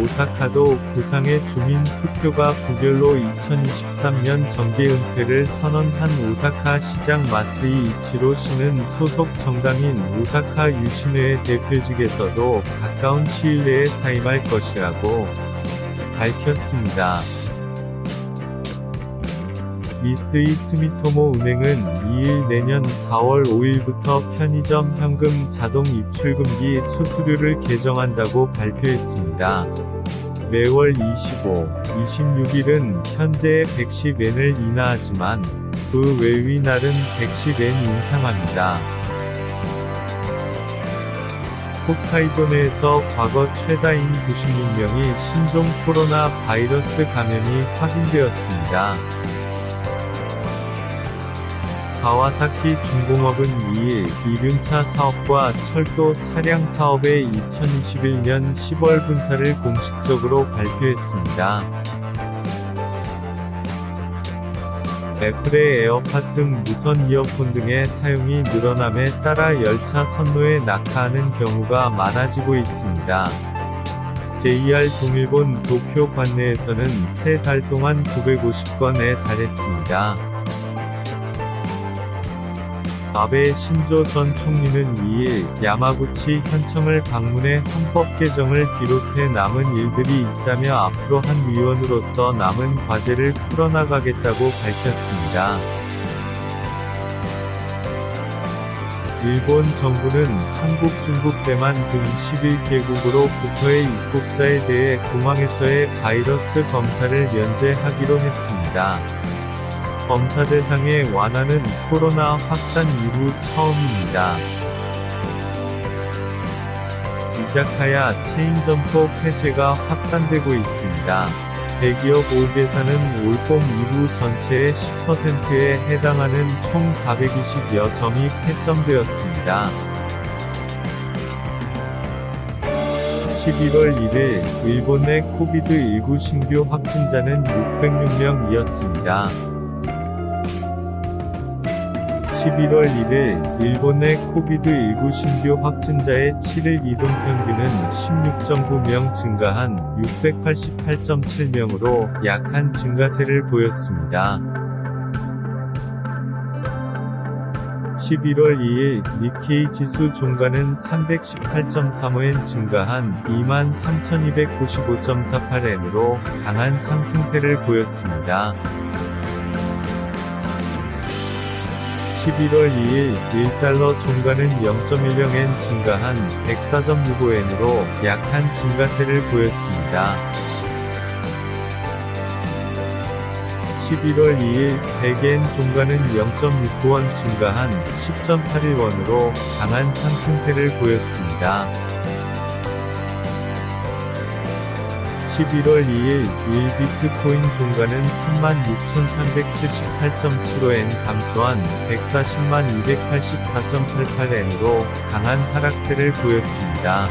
오사카도 구상의 주민 투표가 부결로 2023년 정계 은퇴를 선언한 오사카 시장 마스이 이치로 씨는 소속 정당인 오사카 유신회 대표직에서도 가까운 시일 내에 사임할 것이라고 밝혔습니다. 미쓰이 스미토모 은행은 2일 내년 4월 5일부터 편의점 현금 자동 입출금기 수수료를 개정한다고 발표했습니다. 매월 25, 26일은 현재의 110엔을 인하하지만 그 외의 날은 110엔 인상합니다. 홋카이도 내에서 과거 최다인 96명이 신종 코로나 바이러스 감염이 확인되었습니다. 가와사키 중공업은 2일 이륜차 사업과 철도 차량 사업의 2021년 10월 분사를 공식적으로 발표했습니다. 애플의 에어팟 등 무선 이어폰 등의 사용이 늘어남에 따라 열차 선로에 낙하하는 경우가 많아지고 있습니다. JR 동일본 도쿄 관내에서는 세 달 동안 950건에 달했습니다. 아베 신조 전 총리는 2일 야마구치 현청을 방문해 헌법 개정을 비롯해 남은 일들이 있다며 앞으로 한 의원으로서 남은 과제를 풀어나가겠다고 밝혔습니다. 일본 정부는 한국, 중국, 대만 등 11개국으로부터의 입국자에 대해 공항에서의 바이러스 검사를 면제하기로 했습니다. 검사 대상의 완화는 코로나 확산 이후 처음입니다. 이자카야 체인 점포 폐쇄가 확산되고 있습니다. 대기업 올계사는 올봄 이후 전체의 10%에 해당하는 총 420여 점이 폐점되었습니다. 11월 1일, 일본 내 코비드 19 신규 확진자는 606명이었습니다. 11월 1일, 일본 내 코비드19 신규 확진자의 7일 이동 평균은 16.9명 증가한 688.7명으로 약한 증가세를 보였습니다. 11월 2일 니케이 지수 종가는 318.35엔 증가한 23,295.48엔으로 강한 상승세를 보였습니다. 11월 2일 1달러 종가는 0.10엔 증가한 104.65엔으로 약한 증가세를 보였습니다. 11월 2일 100엔 종가는 0.69원 증가한 10.81원으로 강한 상승세를 보였습니다. 11월 2일 1 비트코인 종가는 36,378.75엔 감소한 140만 284.88엔으로 강한 하락세를 보였습니다.